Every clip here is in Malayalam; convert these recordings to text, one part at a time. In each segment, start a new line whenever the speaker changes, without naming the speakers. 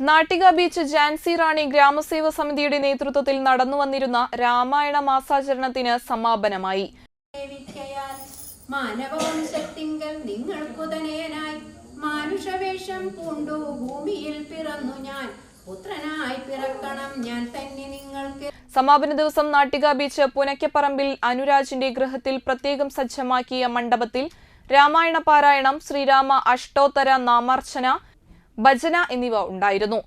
നാട്ടിക ബീച്ച് ജാൻസി റാണി ഗ്രാമസേവ സമിതിയുടെ നേതൃത്വത്തിൽ നടന്നുവന്നിരുന്ന രാമായണ മാസാചരണത്തിന് സമാപനമായി.
മാനവവംശത്തിങ്കൽ മാനുഷവേഷം പൂണ്ടു ഭൂമിയിൽ പിറന്നു ഞാൻ. പുത്രനായി പിറക്കണം ഞാൻ തന്നെ നിങ്ങൾക്ക്.
സമാപന ദിവസം നാട്ടിക ബീച്ച് പുനയ്ക്കപ്പറമ്പിൽ അനുരാജിന്റെ ഗൃഹത്തിൽ പ്രത്യേകം സജ്ജമാക്കിയ മണ്ഡപത്തിൽ രാമായണ പാരായണം ശ്രീരാമ അഷ്ടോത്തര നാമാർച്ചന ഭജന എന്നിവ ഉണ്ടായിരുന്നു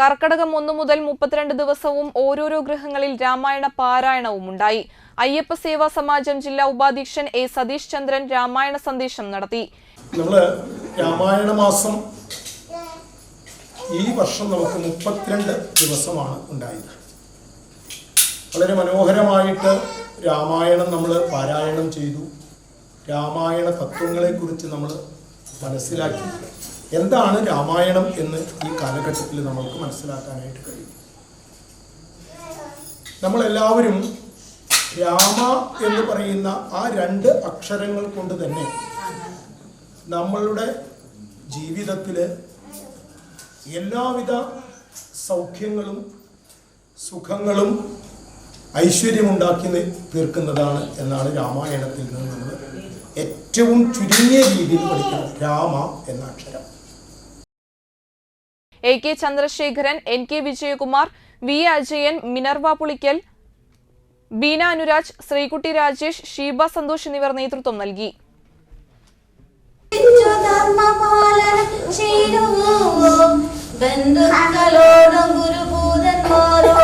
കർക്കടകം ഒന്നു മുതൽ മുപ്പത്തിരണ്ട് ദിവസവും ഓരോരോ ഗൃഹങ്ങളിൽ രാമായണ പാരായണവും ഉണ്ടായി. അയ്യപ്പ സേവാ സമാജം ജില്ലാ ഉപാധ്യക്ഷൻ എ സതീഷ് ചന്ദ്രൻ രാമായണ സന്ദേശം നടത്തി.
നമ്മൾ രാമായണ മാസം ഈ വർഷം നമുക്ക് മുപ്പത്തിരണ്ട് ദിവസമാണ് ഉണ്ടായത്. വളരെ മനോഹരമായിട്ട് രാമായണം നമ്മൾ പാരായണം ചെയ്തു. രാമായണ തത്വങ്ങളെക്കുറിച്ച് നമ്മൾ മനസ്സിലാക്കി. എന്താണ് രാമായണം എന്ന് ഈ കാലഘട്ടത്തിൽ നമ്മൾക്ക് മനസ്സിലാക്കാനായിട്ട് കഴിയും? നമ്മളെല്ലാവരും രാമ എന്ന് പറയുന്ന ആ രണ്ട് അക്ഷരങ്ങൾ കൊണ്ട് തന്നെ നമ്മളുടെ ജീവിതത്തിൽ എല്ലാവിധ സൗഖ്യങ്ങളും സുഖങ്ങളും ഐശ്വര്യമുണ്ടാക്കി തീർക്കുന്നതാണ് എന്നാണ് രാമായണത്തിൽ നിന്ന് നമ്മൾ ഏറ്റവും ചുരുങ്ങിയ രീതിയിൽ പഠിക്കുന്നത് രാമ എന്ന അക്ഷരം.
A K Chandrasekharan N K Vijayakumar V Ajayan Minerva Pulikkal Beena Anuraj Sreekutty Rajesh Sheeba Santhosh എന്നിവർ നേതൃത്വം നൽകി.
ബന്ധുക്കളോടും ഗുരുഭൂതന്മാരോ